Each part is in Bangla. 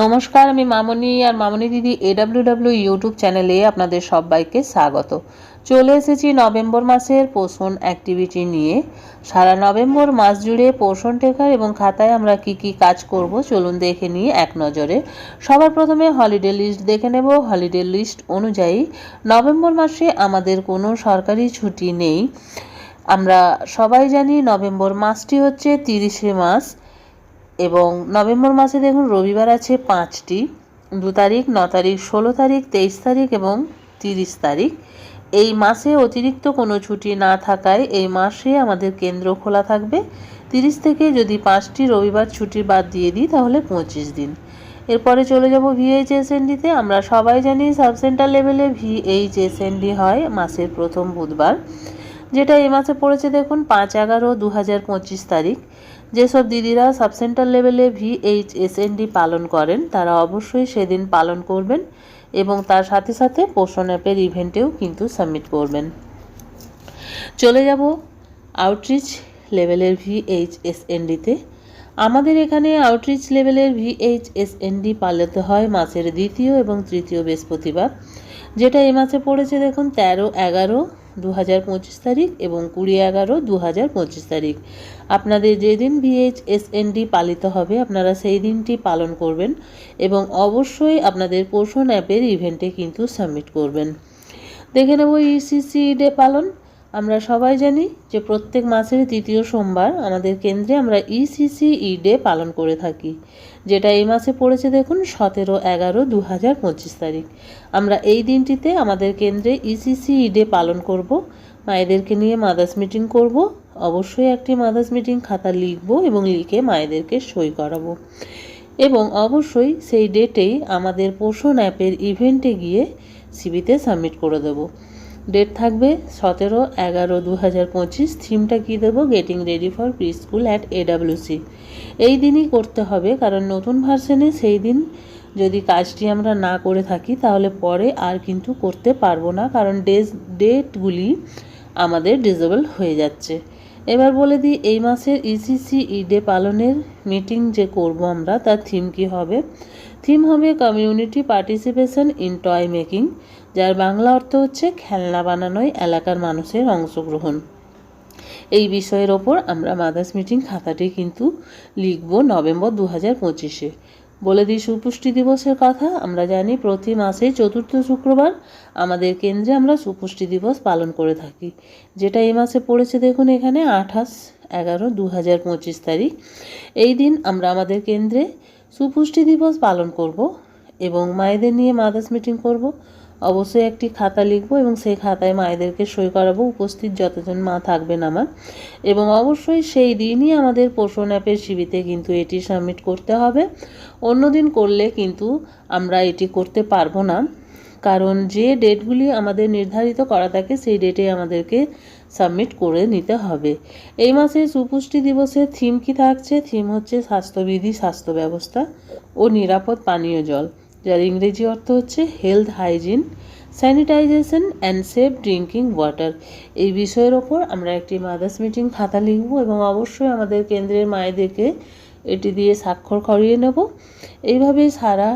নমস্কার, আমি মামনি আর মামনি দিদি এডাব্লিউডাব্লিউ ইউটিউব চ্যানেলে আপনাদের সবাইকে স্বাগত। চলে এসেছি নভেম্বর মাসের পোষণ অ্যাক্টিভিটি নিয়ে। সারা নভেম্বর মাস জুড়ে পোষণ টেকার এবং খাতায় আমরা কি কি কাজ করব, চলুন দেখে নিই এক নজরে। সবার প্রথমে হলিডে লিস্ট দেখে নেব। হলিডে লিস্ট অনুযায়ী নভেম্বর মাসে আমাদের কোনো সরকারি ছুটি নেই। আমরা সবাই জানি নভেম্বর মাসটি হচ্ছে তিরিশে মাস। এবং নভেম্বর মাসে দেখুন রবিবার আছে পাঁচটি। দু তারিখ, ন তারিখ, ষোলো তারিখ, তেইশ তারিখ এবং তিরিশ তারিখ। এই মাসে অতিরিক্ত কোনো ছুটি না থাকায় এই মাসে আমাদের কেন্দ্র খোলা থাকবে। তিরিশ থেকে যদি পাঁচটি রবিবার ছুটি বাদ দিয়ে দিই তাহলে পঁচিশ দিন। এরপরে চলে যাব ভিএইচএসএনডিতে। আমরা সবাই জানি সাব সেন্টার লেভেলে ভিএইচএসএনডি হয় মাসের প্রথম বুধবার। যেটা এই মাসে পড়েছে দেখুন, পাঁচ এগারো দু হাজার তারিখ। যেসব দিদিরা সাব সেন্টার লেভেলে ভিএইচএসএনডি পালন করেন, তারা অবশ্যই সেদিন পালন করবেন এবং তার সাথে সাথে পোষণ অ্যাপের ইভেন্টেও কিন্তু সাবমিট করবেন। চলে যাব আউটরিচ লেভেলের ভিএইচএসএনডিতে আমাদের এখানে আউটরিচ লেভেলের ভিএইচএসএনডি পালিত হয় মাসের দ্বিতীয় এবং তৃতীয় বৃহস্পতিবার। যেটা এই মাসে পড়েছে দেখুন, তেরো এগারো দু হাজার পঁচিশ তারিখ এবং কুড়ি এগারো দু হাজার পঁচিশ তারিখ। আপনাদের যেদিন ভিএইচএসএনডি পালিত হবে, আপনারা সেই দিনটি পালন করবেন এবং অবশ্যই আপনাদের পোষণ অ্যাপের ইভেন্টে কিন্তু সাবমিট করবেন। দেখে নেব ইসিসি ডে পালন। আমরা সবাই জানি যে প্রত্যেক মাসের তৃতীয় সোমবার আমাদের কেন্দ্রে আমরা ইসিসি ই ডে পালন করে থাকি, যেটা এই মাসে পড়েছে দেখুন সতেরো এগারো দু হাজার পঁচিশ তারিখ। আমরা এই দিনটিতে আমাদের কেন্দ্রে ইসিসি ই ডে পালন করব, মায়েদেরকে নিয়ে মাদার্স মিটিং করব, অবশ্যই একটি মাদার্স মিটিং খাতা লিখব এবং লিখে মায়েদেরকে সই করাবো। এবং অবশ্যই সেই ডেটেই আমাদের পোষণ অ্যাপের ইভেন্টে গিয়ে সিবিতে সাবমিট করে দেবো। ডেট থাকবে সতেরো এগারো দু হাজার পঁচিশ। থিমটা কী দেবো? Getting ready for preschool at AWC এই দিনই করতে হবে, কারণ নতুন ভার্সনে সেই দিন যদি কাজটি আমরা না করে থাকি, তাহলে পরে আর কিন্তু করতে পারব না, কারণ ডেজ ডেটগুলি আমাদের ডিজেবল হয়ে যাচ্ছে। এবার বলে দিই, এই মাসের ইসিসি ইডে পালনের মিটিং যে করব আমরা, তার থিম কি হবে? থিম হবে community participation in toy making যার বাংলা অর্থ হচ্ছে খেলনা বানানোয় এলাকার মানুষের অংশগ্রহণ। এই বিষয়ের ওপর আমরা মাদার্স মিটিং খাতাটি কিন্তু লিখব নভেম্বর দু হাজার পঁচিশে। বলে দিই, সুপুষ্টি দিবসের কথা আমরা জানি, প্রতি মাসে চতুর্থ শুক্রবার আমাদের কেন্দ্রে আমরা সুপুষ্টি দিবস পালন করে থাকি। যেটা এই মাসে পড়েছে দেখুন এখানে, আঠাশ এগারো দু হাজার পঁচিশ তারিখ। এই দিন আমরা আমাদের কেন্দ্রে সুপুষ্টি দিবস পালন করব এবং মায়েদের নিয়ে মাদার্স মিটিং করব। অবশ্যই একটি খাতা লিখব এবং সেই খাতায় মায়েদেরকে সই করাবো। উপস্থিত যতজন মা থাকবেন আমার। এবং অবশ্যই সেই দিনই আমাদের পোষণ অ্যাপের শিবিতে কিন্তু এটি সাবমিট করতে হবে। অন্য দিন করলে কিন্তু আমরা এটি করতে পারব না। কারণ যে ডেটগুলি আমাদের নির্ধারিত করা থাকে, সেই ডেটে আমাদেরকে সাবমিট করে নিতে হবে। এই মাসে সুপুষ্টি দিবসের থিম কি থাকছে? থিম হচ্ছে স্বাস্থ্যবিধি, স্বাস্থ্য ব্যবস্থা ও নিরাপদ পানীয় জল। যার ইংরেজি অর্থ হচ্ছে health hygiene sanitisation and safe drinking water এই বিষয়ের ওপর আমরা একটি মাদার্স মিটিং খাতা লিখব এবং অবশ্যই আমাদের কেন্দ্রের মায়েদেরকে এটি দিয়ে স্বাক্ষর করিয়ে নেব। এইভাবেই সারা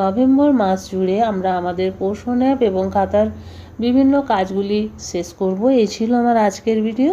নভেম্বর মাস জুড়ে আমরা আমাদের পোষণ অ্যাপ এবং খাতার বিভিন্ন কাজগুলি শেষ করব। এই ছিল আমার আজকের ভিডিও